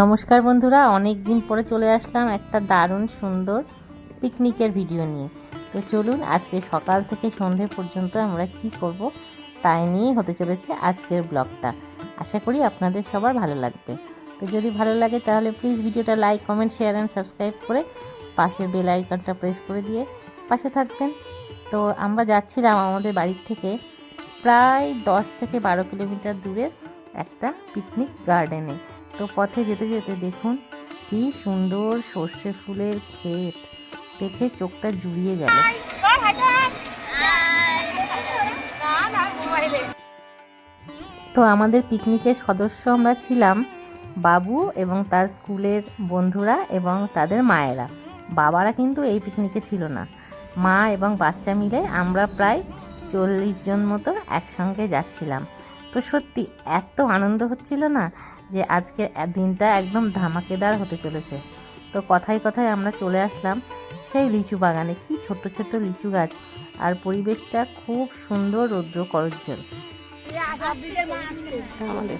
নমস্কার বন্ধুরা অনেক দিন পরে চলে আসলাম একটা দারুণ সুন্দর পিকনিকের ভিডিও নিয়ে। তো চলুন, আজকে সকাল থেকে সন্ধে পর্যন্ত আমরা কি করব তাই নিয়েই হতে চলেছে আজকের ব্লগটা। আশা করি আপনাদের সবার ভালো লাগবে। তো যদি ভালো লাগে তাহলে প্লিজ ভিডিওটা like comment share and subscribe করে পাশের বেল আইকনটা প্রেস করে দিয়ে পাশে থাকবেন। তো আমরা যাচ্ছিলাম আমাদের বাড়ির থেকে প্রায় দশ থেকে বারো কিলোমিটার দূরের একটা পিকনিক গার্ডেনে তো পথে যেতে যেতে দেখুন কি সুন্দর সর্ষে ফুলের ক্ষেত। দেখে চোখটা জুড়িয়ে গেল। তো আমাদের পিকনিকের সদস্য আমরা ছিলাম বাবু এবং তার স্কুলের বন্ধুরা এবং তাদের মায়েরা। বাবারা কিন্তু এই পিকনিকে ছিল না। মা এবং বাচ্চা মিলে আমরা প্রায় চল্লিশ জন মতো একসঙ্গে যাচ্ছিলাম। তো সত্যি এত আনন্দ হচ্ছিল না যে আজকের দিনটা একদম ধামাকেদার হতে চলেছে। তো কথায় কথায় আমরা চলে আসলাম সেই লিচু বাগানে। কি ছোট্ট ছোট্ট লিচু গাছ আর পরিবেশটা খুব সুন্দর রৌদ্র করজ্জ্বল আমাদের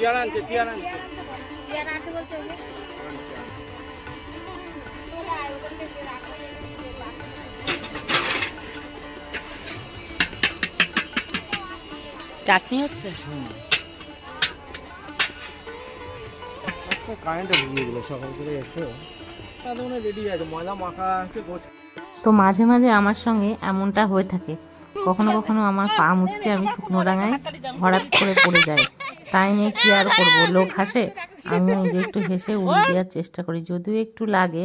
চেয়ার আনছে চেয়ার আনছে। চাটনি হচ্ছে? কারেন্টে ভিজিয়ে দিল সকাল করে এসো। তাদের রেডি আছে ময়দা মাখা আছে তো মাঝে মাঝে আমার সঙ্গে এমনটা হয়ে থাকে। কখনো কখনো আমার পা মুচকে আমি শুকনো ডাঙায় হঠাৎ করে পড়ে যাই তাই নিয়ে কি আর করব? লোক হাসে। আমি যে একটু হেসে উড়ে দেওয়ার চেষ্টা করি। যদিও একটু লাগে,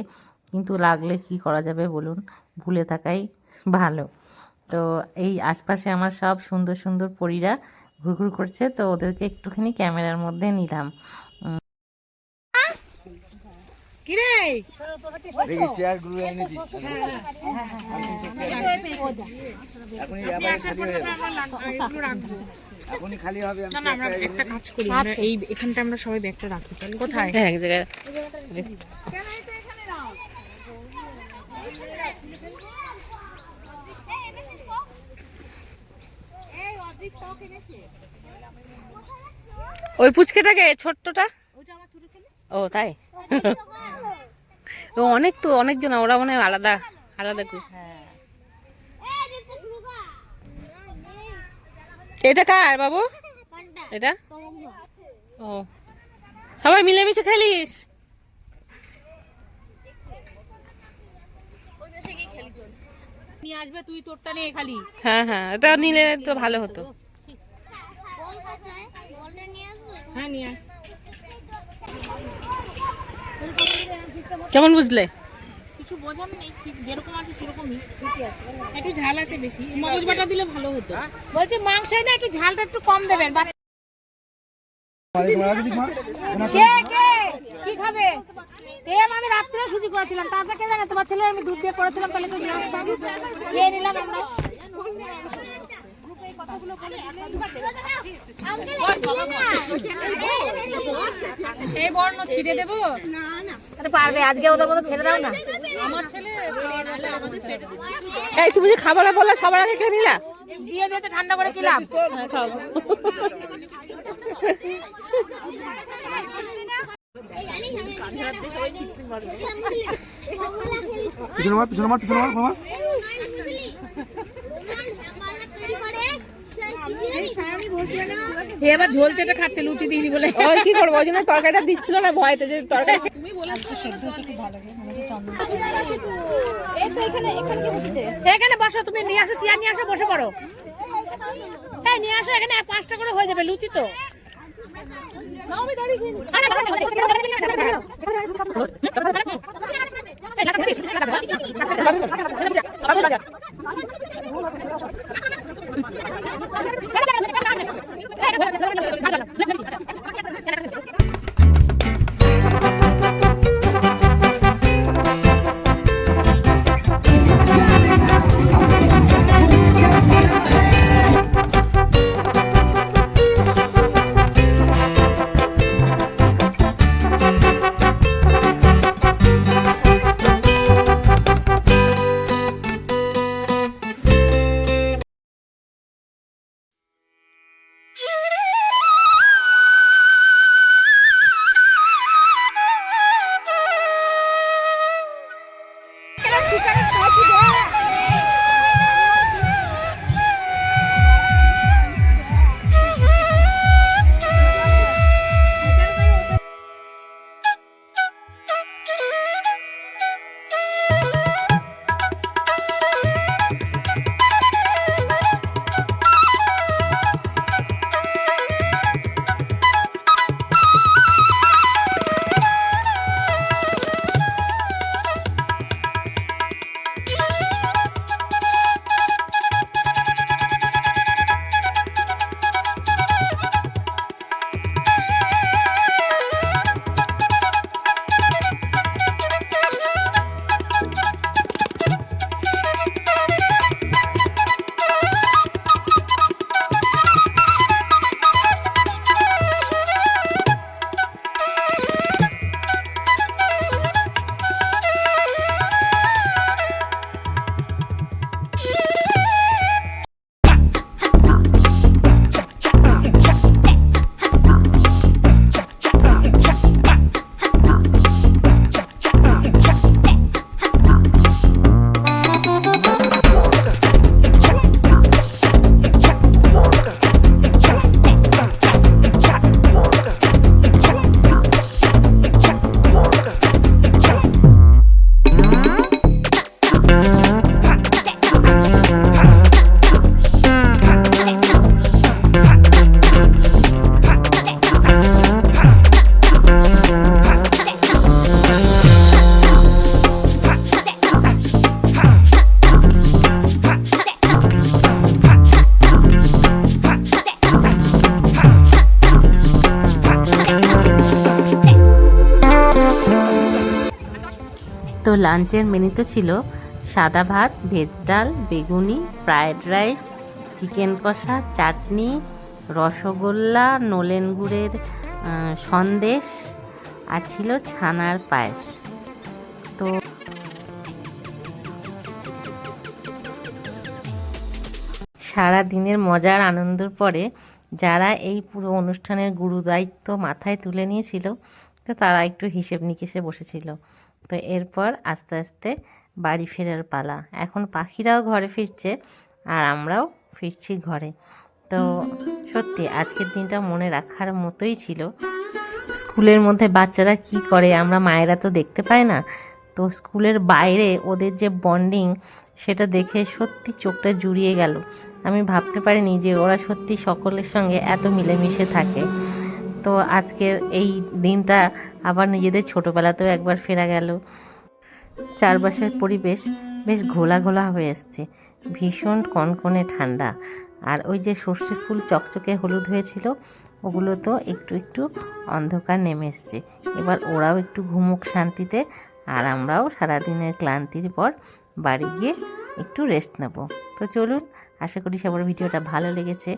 কিন্তু লাগলে কি করা যাবে বলুন? ভুলে থাকাই ভালো। তো এই আশপাশে আমার সব সুন্দর সুন্দর পরীরা ঘুরঘুর করছে, তো ওদেরকে একটুখানি ক্যামেরার মধ্যে নিলাম। দেখি চেয়ারগুলো এনে দিচ্ছি। এখনই খালি যাবে। এখনই খালি হবে না আমরা একটা কাজ করি। আমরা এই এখানটা আমরা সবাই ব্যাগটা রাখি কোথায়? হ্যাঁ এক জায়গায় ওই পুচকেটাকে ছোট্টটা? ও তাই? ও অনেক তো অনেকজন ওরা মনে হয় আলাদা আলাদা গ্রুপ এটা কার বাবু? এটা? ও। সবাই মিলেমিশে খেলিস? নিয়ে আসবে তুই তোরটা নিয়ে খালি। হ্যাঁ হ্যাঁ এটা নিলে তো ভালো হতো। হ্যাঁ নিয়ে কেমন বুঝলে? কিছু বোঝার নেই ঠিক যেরকম আছে সেরকমই। ঠিকই আছে একটু ঝাল আছে বেশি মগজ বাটা দিলে ভালো হতো। বলছি মাংস না একটু ঝালটা একটু কম দেবেন কে কে? কি খাবে? এম আমি রাত্রে সুজি করেছিলাম। তাতে কে জানে তোমার ছেলে আমি দুধ দিয়ে করেছিলাম তাহলে তো খেয়ে নিলাম আমরা। এই বর্ণ ছিঁড়ে দেবো? আরে পারবে আজকে ওদের মতো ছেড়ে দাও না আমার ছেলে এই তুমি যে খাবার বললা সবার আগে খেয়ে নিলা দিয়ে দিয়েছে ঠান্ডা করে কি লাভ পিছনে মার পিছনে মার পিছনে মার মামা হে আবার ঝোল চেটে খাচ্ছে লুচি দিইনি বলে ওই কি করব ওই জন্য তরকারিটা দিচ্ছিল না ভয়তে যে তরকারি তুমি বলেছ এখানে বসো তুমি নিয়ে আসো চেয়ার নিয়ে আসো বসে পড়ো তাই নিয়ে আসো এখানে পাঁচটা করে হয়ে যাবে লুচি তো আমি লাঞ্চের মেনুতে ছিল সাদা ভাত, ভেজ ডাল, বেগুনি, ফ্রায়েড রাইস, চিকেন কষা, চাটনি, রসগোল্লা, নলেন গুড়ের সন্দেশ, আর ছিল ছানার পায়েস। তো সারা দিনের মজার আনন্দর পরে যারা এই পুরো অনুষ্ঠানের গুরু দায়িত্ব মাথায় তুলে নিয়েছিল, তো তারা একটু হিসেব নিকেশে বসেছিল। তো এরপর আস্তে আস্তে বাড়ি ফেরার পালা। এখন পাখিরাও ঘরে ফিরছে আর আমরাও ফিরছি ঘরে। তো সত্যি আজকের দিনটা মনে রাখার মতোই ছিল। স্কুলের মধ্যে বাচ্চারা কি করে আমরা মায়েরা তো দেখতে পাই না। তো স্কুলের বাইরে ওদের যে বন্ডিং সেটা দেখে সত্যি চোখটা জুড়িয়ে গেল। আমি ভাবতে পারিনি যে ওরা সত্যি সকলের সঙ্গে এত মিলেমিশে থাকে। তো আজকের এই দিনটা আবার নিজেদের ছোটোবেলাতেও একবার ফেরা গেল। চারপাশের পরিবেশ বেশ ঘোলা ঘোলা হয়ে এসছে, ভীষণ কনকনে ঠান্ডা। আর ওই যে সর্ষে ফুল চকচকে হলুদ হয়েছিল, ওগুলো তো একটু একটু অন্ধকার নেমে এসছে। এবার ওরাও একটু ঘুমুক শান্তিতে, আর আমরাও সারাদিনের ক্লান্তির পর বাড়ি গিয়ে একটু রেস্ট নেব। তো চলুন আশা করি সবার ভিডিওটা ভালো লেগেছে।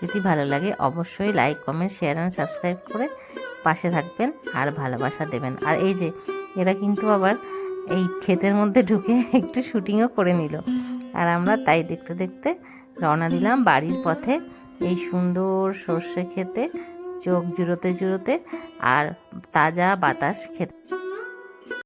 যদি ভালো লাগে অবশ্যই like comment share and subscribe করে পাশে থাকবেন আর ভালোবাসা দেবেন। আর এই যে, এরা কিন্তু আবার এই ক্ষেতের মধ্যে ঢুকে একটু শুটিংও করে নিল। আর আমরা তাই দেখতে দেখতে রওনা দিলাম বাড়ির পথে এই সুন্দর সর্ষে খেতে চোখ জুড়োতে জুড়োতে আর তাজা বাতাস খেতে।